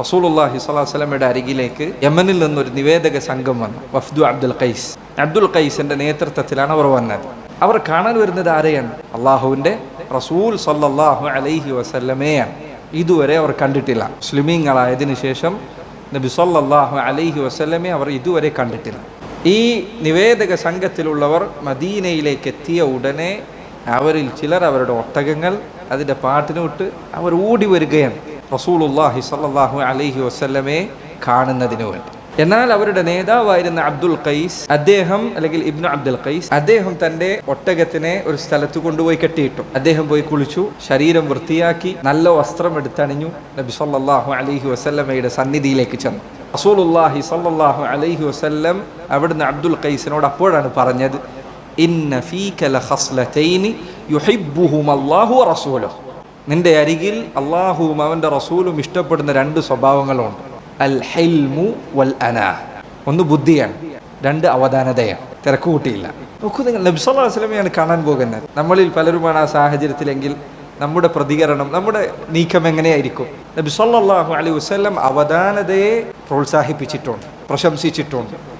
അലൈഹി വസല്ലമയുടെ അരികിലേക്ക് യമനിൽ നിന്നൊരു നിവേദക സംഘം വന്നു. വഫ്ദു അബ്ദുൽ ഖൈസ്. അബ്ദുൽ ഖൈസിന്റെ നേതൃത്വത്തിലാണ് അവർ വന്നത്. അവർ കാണാൻ വരുന്നത് ആരെയാണ്? അള്ളാഹുവിന്റെ റസൂൽ സല്ലല്ലാഹു അലൈഹി വസല്ലമയാണ് ഇതുവരെ അവർ കണ്ടിട്ടില്ല. മുസ്ലിമീങ്ങളായതിനു ശേഷം നബി സല്ലല്ലാഹു അലൈഹി വസല്ലമയെ അവർ ഇതുവരെ കണ്ടിട്ടില്ല. ഈ നിവേദക സംഘത്തിലുള്ളവർ മദീനയിലേക്ക് എത്തിയ ഉടനെ അവരിൽ ചിലർ അവരുടെ ഒട്ടകങ്ങൾ അതിന്റെ പാട്ടിന് വിട്ട് അവർ ഓടി വരികയാണ്. റസൂലുല്ലാഹി സല്ലല്ലാഹു അലൈഹി വസല്ലമയെ കാണുന്നതിന് വേണ്ടി. എന്നാൽ അവരുടെ നേതാവായിരുന്ന അബ്ദുൽ ഖൈസ് അദ്ദേഹം അല്ലെങ്കിൽ ഇബ്നു അബ്ദുൽ ഖൈസ് അദ്ദേഹം തന്റെ ഒട്ടകത്തിനെ ഒരു സ്ഥലത്ത് കൊണ്ടുപോയി കെട്ടിയിട്ടു. അദ്ദേഹം പോയി കുളിച്ചു ശരീരം വൃത്തിയാക്കി നല്ല വസ്ത്രം എടുത്തണിഞ്ഞു നബി സല്ലല്ലാഹു അലൈഹി വസല്ലമയുടെ സന്നിധിയിലേക്ക് ചെന്നു. റസൂലുല്ലാഹി സല്ലല്ലാഹു അലൈഹി വസല്ലം അവിടുന്ന് അബ്ദുൽ ഖൈസിനോട് അപ്പോഴാണ് പറഞ്ഞത് ഇന്ന ഫീക ലഖസ്ലതൈനി യുഹിബ്ബുഹുമല്ലാഹു വറസൂലുഹു. നിന്റെ അരികിൽ അള്ളാഹുവും അവന്റെ റസൂലും ഇഷ്ടപ്പെടുന്ന രണ്ട് സ്വഭാവങ്ങളുണ്ട്. അൽ ഹെൽമു വൽ അന ഒന്ന് ബുദ്ധിയാണ് രണ്ട് അവധാനതയാണ്. തിരക്ക് കൂട്ടിയില്ല. നോക്കൂ നിങ്ങൾ നബ്സല്ലാ വസ്ലമയാണ് കാണാൻ പോകുന്നത്. നമ്മളിൽ പലരുമാണ് ആ സാഹചര്യത്തിലെങ്കിൽ നമ്മുടെ പ്രതികരണം നമ്മുടെ നീക്കം എങ്ങനെയായിരിക്കും? നബി സല്ലല്ലാഹു അലൈഹി വസല്ലം അവധാനതയെ പ്രോത്സാഹിപ്പിച്ചിട്ടുണ്ട് പ്രശംസിച്ചിട്ടുണ്ട്.